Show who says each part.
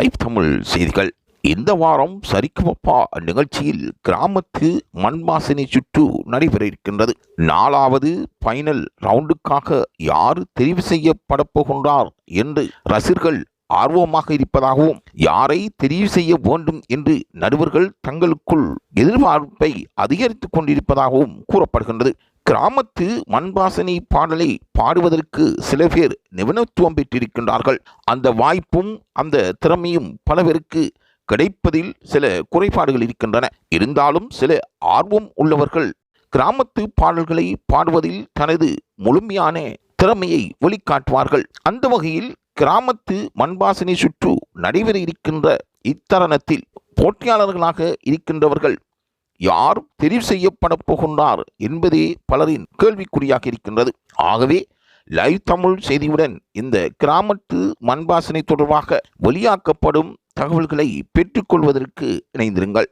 Speaker 1: Live Tamil செய்திகள். இந்த வாரம் சரிக்குமப்பா நிகழ்ச்சியில் கிராமத்து மண்வாசனை சுற்று நடைபெற இருக்கின்றது. நாலாவது ஃபைனல் ரவுண்டுக்காக யார் தெரிவு செய்யப்பட போகின்றார் என்று ரசிகர்கள் ஆர்வமாக இருப்பதாகவும் யாரை தெரிவு செய்ய வேண்டும் என்று நடுவர்கள் தங்களுக்குள் எதிர்பார்ப்பை அதிகரித்துக் கொண்டிருப்பதாகவும் கூறப்படுகின்றது. கிராமத்து மண்பாசனை பாடலை பாடுவதற்கு சில பேர் நிபுணத்துவம் பெற்றிருக்கின்றார்கள். அந்த வாய்ப்பும் அந்த திறமையும் பல பேருக்கு கிடைப்பதில் சில குறைபாடுகள் இருக்கின்றன. இருந்தாலும் சில ஆர்வம் உள்ளவர்கள் கிராமத்து பாடல்களை பாடுவதில் தனது முழுமையான திறமையை வெளிக்காட்டுவார்கள். அந்த வகையில் கிராமத்து மண்பாசனை சுற்று நடைபெற இருக்கின்ற இத்தருணத்தில் போட்டியாளர்களாக இருக்கின்றவர்கள் யார் தெரிவு செய்யப்பட போகின்றார் என்பதே பலரின் கேள்விக்குறியாக இருக்கின்றது. ஆகவே லைவ் தமிழ் செய்தியுடன் இந்த கிராமத்து மண்பாசனை தொடர்பாக வெளியாக்கப்படும் தகவல்களை பெற்றுக்கொள்வதற்கு இணைந்திருங்கள்.